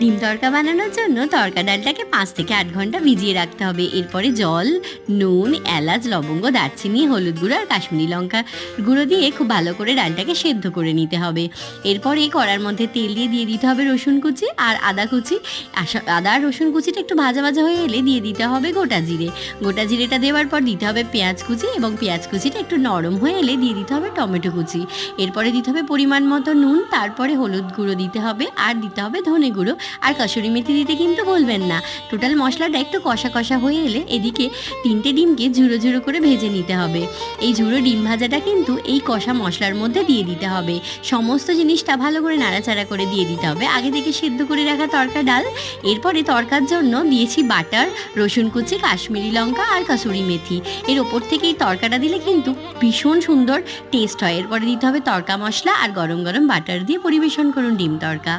ডিম তরকা বানানোর জন্য তরকা ডালটাকে পাঁচ থেকে আট ঘণ্টা ভিজিয়ে রাখতে হবে। এরপরে জল, নুন, এলাচ, লবঙ্গ, দারচিনি, হলুদ গুঁড়ো আর কাশ্মীরি লঙ্কা গুঁড়ো দিয়ে খুব ভালো করে ডালটাকে সেদ্ধ করে নিতে হবে। এরপরে কড়ার মধ্যে তেল দিয়ে দিয়ে দিতে হবে রসুন কুচি আর আদা কুচি। আদা আর রসুন কুচিটা একটু ভাজা ভাজা হয়ে এলে দিয়ে দিতে হবে গোটা জিরে। গোটা জিরেটা দেওয়ার পর দিতে হবে পেঁয়াজ কুচি এবং পেঁয়াজ কুচিটা একটু নরম হয়ে এলে দিয়ে দিতে হবে টমেটো কুচি। এরপরে দিতে হবে পরিমাণ মতো নুন, তারপরে হলুদ গুঁড়ো দিতে হবে আর দিতে হবে ধনে গুঁড়ো। আর কসুরি মেথি দিতে কিন্তু বলবেন না। টোটাল মশলাটা একটু কষা কষা হয়ে এলে এদিকে তিনটে ডিমকে ঝুড়ো ঝুড়ো করে ভেজে নিতে হবে। এই ঝুড়ো ডিম ভাজাটা কিন্তু এই কষা মশলার মধ্যে দিয়ে দিতে হবে। সমস্ত জিনিসটা ভালো করে নাড়াচাড়া করে দিয়ে দিতে হবে। আগে থেকে সেদ্ধ করে রাখা তরকা ডাল। এরপরে তরকার জন্য দিয়েছি বাটার, রসুন কুচি, কাশ্মীরি লঙ্কা আর কাসুরি মেথি। এর ওপর থেকে এই তরকাটা দিলে কিন্তু ভীষণ সুন্দর টেস্ট হয়। এরপরে দিতে হবে তরকা মশলা আর গরম গরম বাটার দিয়ে পরিবেশন করুন ডিম তরকা।